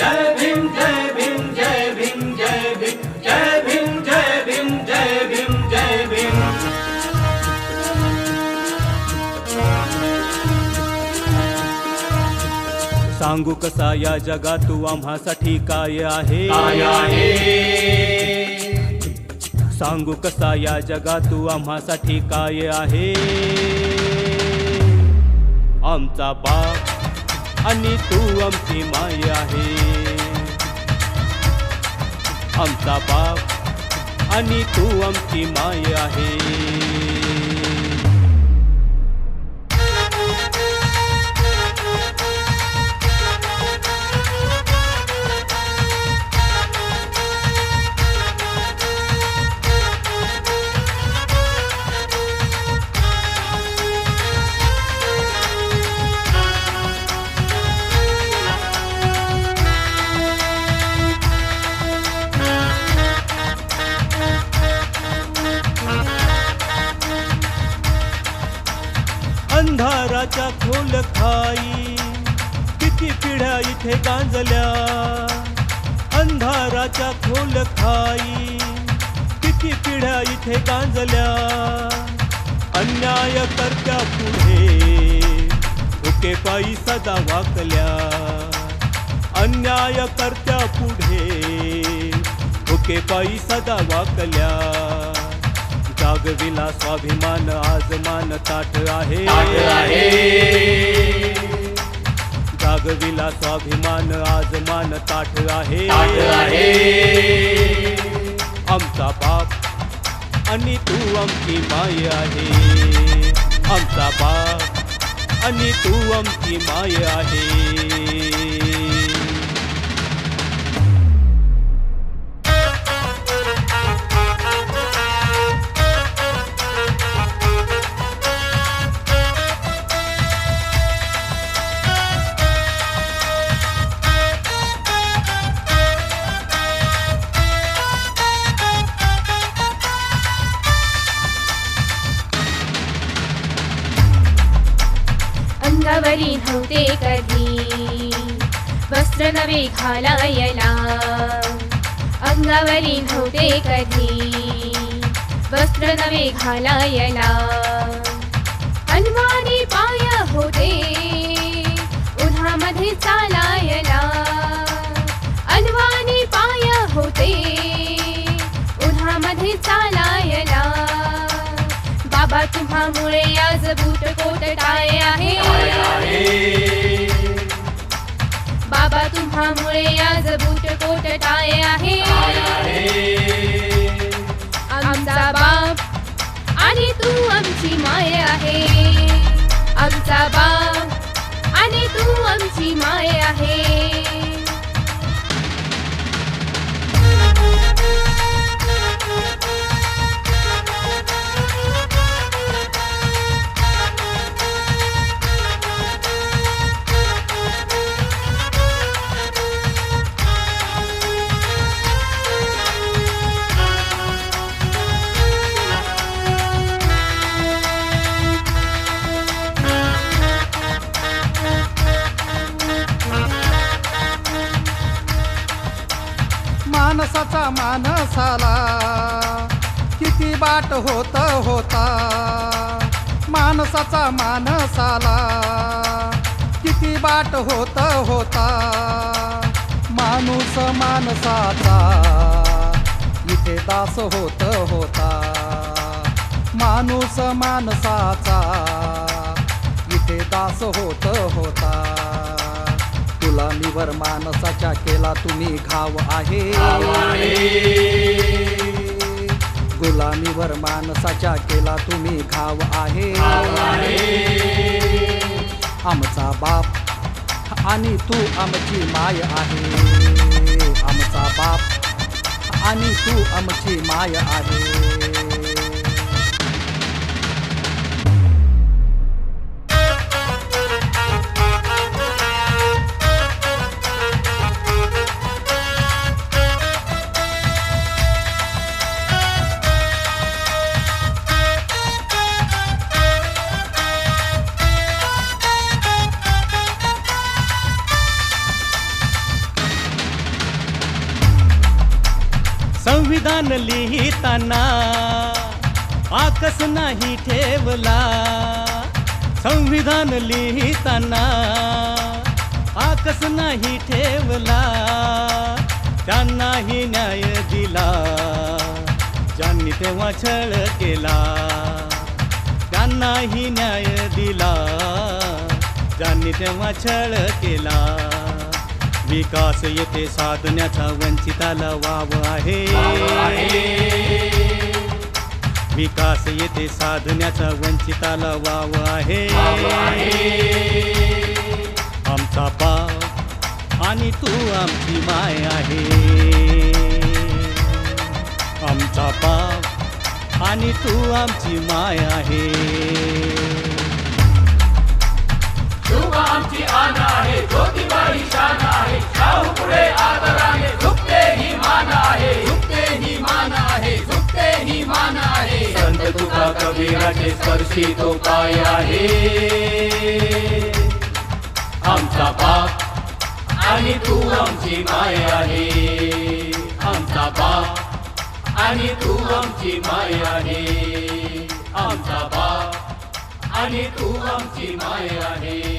जय भीम जय भीम जय भीम जय भीम जय भीम जय भीम जय भीम जय भीम। सांगू कसा या जगात तू आम्हासाठी काय आहे? काय आहे? सांगू कसा या जगात तू आम्हासाठी काय आहे? आमचा बाप आणि तू आमची माय आहे. आमचा बाप आणि तू आमची माय आहे. अंधाराच्या खोल खाई. किती पिढ्या इथे गांजल्या. अंधाराच्या खोल खाई. किती पिढ्या इथे गांजल्या. अन्याय करत्या पुढे भुके पायी सदा वाकल्या. अन्याय करत्या पुढे भुके पायी सदा वाकल्या. जागविला स्वाभिमान आज मान ताठ आहे. जागविला स्वाभिमान आज मान ताठ आहे. आमचा बाप आणि तू आमची माय आहे. आमचा बाप आणि तू आमची माय आहे. अंगावरी नव्हते कधी? वस्त्र नवे घालायला अंगावरी नव्हते कधी? वस्त्र नवे घालायला अनवाणी पाय होते उन्हामध्ये चालायला. अनवानी पाय होते उन्हामध्ये चालायला. बाबा तुम्हामुळे आज बूट कोट टाळे काय आहे. बाबा तुम्हामुळे आज बूट कोट टाय आहे? आमचा बाप आणि तू आमची माय आहे. आमचा बाप आणि तू आमची माय आहे. माणसाचा मानसाला किती बाट होत होता. माणसाचा मानसाला किती बाट होत होता. माणूस माणसाचा. इथे दास होत होता. माणूस माणसाचा. इथे दास होत होता. निवर माणसाच्या केला तुम्ही घाव आहे. गुलामीवर माणसाच्या केला तुम्ही घाव आहे. आमचा बाप आणि तू आमची माय आहे. आमचा बाप आणि तू आमची माय आहे. संविधान लिहिताना आकस नाही ठेवला. संविधान लिहिताना आकस नाही ठेवला. त्यांनाही न्याय दिला. ज्यांनी तेव्हा छळ केला त्यांनाही न्याय दिला. ज्यांनी तेव्हा छळ केला विकास येथे साधण्याचा वंचिताला वाव आहे. विकास येथे साधण्याचा वंचिताला वाव आहे. आमचा बाप आणि तू आमची माय आहे. आमचा बाप आणि तू आमची माय आहे. आहे संत तुका कबीराचे स्पर्शी तो पाय आहे? आमचा बाप आणि तू आमची माय आहे. आमचा बाप आणि तू आमची माय आहे. आमचा बाप आणि तू आमची माय आहे.